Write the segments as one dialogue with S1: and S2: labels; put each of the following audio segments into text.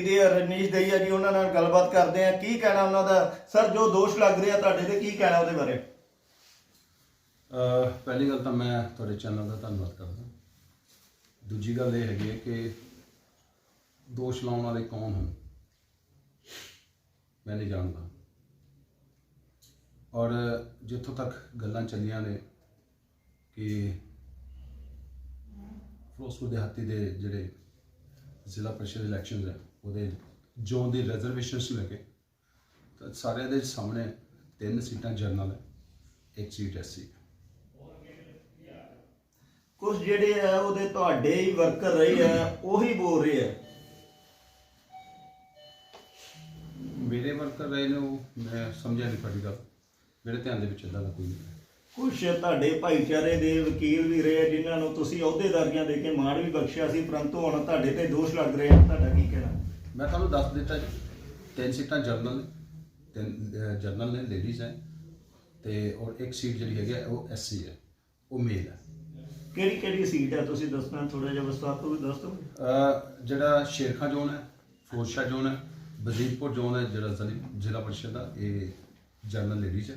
S1: ਦੇ ਰਜਨੀਸ਼ ਦਈਆ ਜੀ, ਉਹਨਾਂ ਨਾਲ ਗੱਲਬਾਤ ਕਰਦੇ ਆ। ਕੀ ਕਹਿਣਾ ਉਹਨਾਂ ਦਾ? ਸਰ, ਜੋ ਦੋਸ਼ ਲੱਗ ਰਿਹਾ ਤੁਹਾਡੇ ਤੇ, ਕੀ ਕਹਿਣਾ ਉਹਦੇ ਬਾਰੇ?
S2: ਅਹ, ਪਹਿਲੀ ਗੱਲ ਤਾਂ ਮੈਂ ਤੁਹਾਡੇ ਚੈਨਲ ਦਾ ਧੰਨਵਾਦ ਕਰਦਾ। ਦੂਜੀ ਗੱਲ ਇਹ ਹੈਗੀ ਹੈ ਕਿ ਦੋਸ਼ ਲਾਉਣ ਵਾਲੇ ਕੌਣ ਹਨ? ਮੈਂ ਨਹੀਂ ਜਾਣਦਾ। ਔਰ ਜਿੱਥੋਂ ਤੱਕ ਗੱਲਾਂ ਚੱਲੀਆਂ ਨੇ ਕਿ ਫਿਰੋਜ਼ਪੁਰ ਦਿਹਾਤੀ ਦੇ ਜਿਹੜੇ ਜ਼ਿਲ੍ਹਾ ਪਰਿਸ਼ਦ ਇਲੈਕਸ਼ਨ ਹੈ ਉਹਦੇ ਜ਼ੋਨ ਦੀ ਰਿਜ਼ਰਵੇਸ਼ਨਸ ਲੈ ਕੇ ਤਾਂ ਸਾਰਿਆਂ ਦੇ ਸਾਹਮਣੇ ਤਿੰਨ ਸੀਟਾਂ ਜਨਰਲ ਹੈ ਇੱਕ ਸੀਟ ਐਸਸੀ
S1: ਕੁਝ ਜਿਹੜੇ ਆ ਉਹਦੇ ਤੁਹਾਡੇ ਹੀ ਵਰਕਰ ਰਹੇ ਆ ਉਹੀ ਬੋਲ ਰਹੇ ਆ।
S2: ਮੇਰੇ ਵਰਕਰ ਰਹੇ ਨੇ ਉਹ ਮੈਂ ਸਮਝਿਆ ਨਹੀਂ ਤੁਹਾਡੀ ਗੱਲ। ਮੇਰੇ ਧਿਆਨ ਦੇ ਵਿੱਚ ਇਦਾਂ ਦਾ ਕੋਈ ਨਹੀਂ।
S1: ਕੁਝ ਤੁਹਾਡੇ ਭਾਈਚਾਰੇ ਦੇ ਵਕੀਲ ਵੀ ਰਹੇ ਜਿਨ੍ਹਾਂ ਨੂੰ ਤੁਸੀਂ ਅਹੁਦੇਦਾਰੀਆਂ ਦੇ ਕੇ ਮਾਣ ਵੀ ਬਖਸ਼ਿਆ ਸੀ ਪਰੰਤੂ ਹੁਣ ਤੁਹਾਡੇ ਤੇ ਦੋਸ਼ ਲੱਗ ਰਹੇ ਆ। ਤੁਹਾਡਾ ਕੀ ਕਹਿਣਾ?
S2: ਮੈਂ ਤੁਹਾਨੂੰ ਦੱਸ ਦਿੱਤਾ ਜੀ ਤਿੰਨ ਸੀਟਾਂ ਜਰਨਲ ਨੇ ਤਿੰਨ ਜਰਨਲ ਨੇ ਲੇਡੀਜ਼ ਹੈ ਤੇ ਔਰ ਇੱਕ ਸੀਟ ਜਿਹੜੀ ਹੈਗੀ ਹੈ ਉਹ ਐਸਸੀ ਹੈ ਉਹ ਮੇਲ ਹੈ।
S1: ਕਿਹੜੀ ਕਿਹੜੀ ਸੀਟ ਆ? ਤੁਸੀਂ ਦੱਸਣਾ ਥੋੜਾ ਜਿਹਾ ਵਿਸਤਾਰ ਤੋਂ ਵੀ ਦੱਸ ਦਿਓ।
S2: ਅਹ ਜਿਹੜਾ ਸ਼ੇਰਖਾ ਜ਼ੋਨ ਹੈ ਫਰੋਜ਼ਸ਼ਾਹ ਜ਼ੋਨ ਹੈ ਬਜ਼ੀਰਪੁਰ ਜ਼ੋਨ ਹੈ ਜਿਹੜਾ ਜ਼ਿਲ੍ਹਾ- ਜ਼ਿਲ੍ਹਾ ਪਰਿਸ਼ਦ ਦਾ ਇਹ ਜਰਨਲ ਲੇਡੀਜ਼ ਹੈ।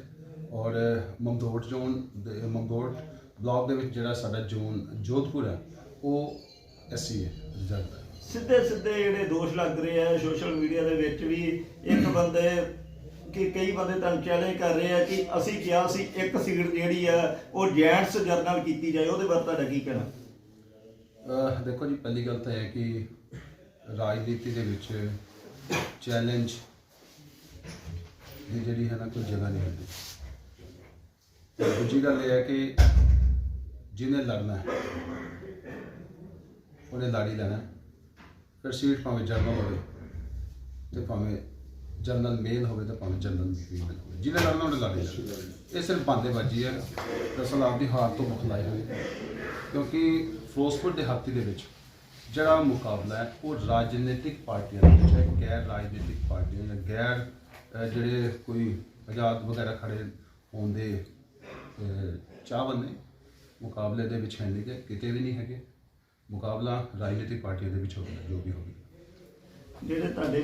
S2: ਔਰ ਮਮਦੋਟ ਜ਼ੋਨ ਦੇ- ਮਮਦੋਟ ਬਲਾਕ ਦੇ ਵਿੱਚ ਜਿਹੜਾ ਸਾਡਾ ਜ਼ੋਨ ਜੋਧਪੁਰ ਹੈ ਉਹ ਐਸਸੀ ਹੈ ਹੈ।
S1: ਸਿੱਧੇ ਸਿੱਧੇ ਜਿਹੜੇ ਦੋਸ਼ ਲੱਗ ਰਹੇ ਆ ਸੋਸ਼ਲ ਮੀਡੀਆ ਦੇ ਵਿੱਚ ਵੀ ਇੱਕ ਬੰਦੇ ਕਿ ਕਈ ਬੰਦੇ ਤੁਹਾਨੂੰ ਚੈਲੰਜ ਕਰ ਰਹੇ ਆ ਕਿ ਅਸੀਂ ਕਿਹਾ ਸੀ ਇੱਕ ਸੀਟ ਜਿਹੜੀ ਆ ਉਹ ਜੈਂਟਸ ਜਰਨਲ ਕੀਤੀ ਜਾਏ ਉਹਦੇ ਬਾਰੇ ਤੁਹਾਡਾ ਕੀ ਕਹਿਣਾ?
S2: ਦੇਖੋ ਜੀ ਪਹਿਲੀ ਗੱਲ ਤਾਂ ਇਹ ਹੈ ਕਿ ਰਾਜਨੀਤੀ ਦੇ ਵਿੱਚ ਚੈਲੰਜ ਦੀ ਜਿਹੜੀ ਹੈ ਨਾ ਕੋਈ ਜਗ੍ਹਾ ਨਹੀਂ ਹੁੰਦੀ। ਤੇ ਦੂਜੀ ਗੱਲ ਇਹ ਹੈ ਕਿ ਜਿਹਨੇ ਲੜਨਾ ਹੈ, ਉਹਨੇ ਲਾੜੀ ਲੈਣਾ ਫਿਰ ਸੀਟ ਭਾਵੇਂ ਜਨਰਲ ਹੋਵੇ ਤੇ ਭਾਵੇਂ ਜਨਰਲ ਮੇਲ ਹੋਵੇ ਤੇ ਭਾਵੇਂ ਜਨਰਲ ਫੀਮੇਲ ਹੋਵੇ। ਜਿਹਨੇ ਲੜਨਾ ਉਹਨੇ ਲਾੜੀ ਲੈਣਾ। ਇਹ ਸਿਰਫ ਬਾਂਦੇਬਾਜ਼ੀ ਹੈ। ਦਰਅਸਲ ਆਪਦੀ ਹਾਰ ਤੋਂ ਬਖਲਾਈ ਹੋਈ ਹੈ। ਕਿਉਂਕਿ ਫਿਰੋਜ਼ਪੁਰ ਦਿਹਾਤੀ ਦੇ ਵਿੱਚ ਜਿਹੜਾ ਮੁਕਾਬਲਾ ਹੈ, ਉਹ ਰਾਜਨੀਤਿਕ ਪਾਰਟੀਆਂ ਦੇ ਵਿੱਚ ਹੈ, ਗੈਰ ਰਾਜਨੀਤਿਕ ਪਾਰਟੀਆਂ ਜਾਂ ਗੈਰ ਜਿਹੜੇ ਕੋਈ ਆਜ਼ਾਦ ਵਗੈਰਾ ਖੜੇ ਹੋਣ ਦੇ ਅਹ, ਚਾਹਵੰਦ ਨੇ ਮੁਕਾਬਲੇ ਦੇ ਵਿੱਚ ਹੈ ਨਹੀਂ ਗੇ, ਕਿਤੇ ਵੀ ਨਹੀਂ ਹੈਗੇ। ਮੁਕਾਬਲਾ ਰਾਜਨੀਤਿਕ ਪਾਰਟੀਆਂ ਦੇ ਵਿੱਚ ਹੋਵੇਗਾ ਜੋ ਵੀ ਹੋਵੇ
S1: ਜਿਹੜੇ ਤੁਹਾਡੇ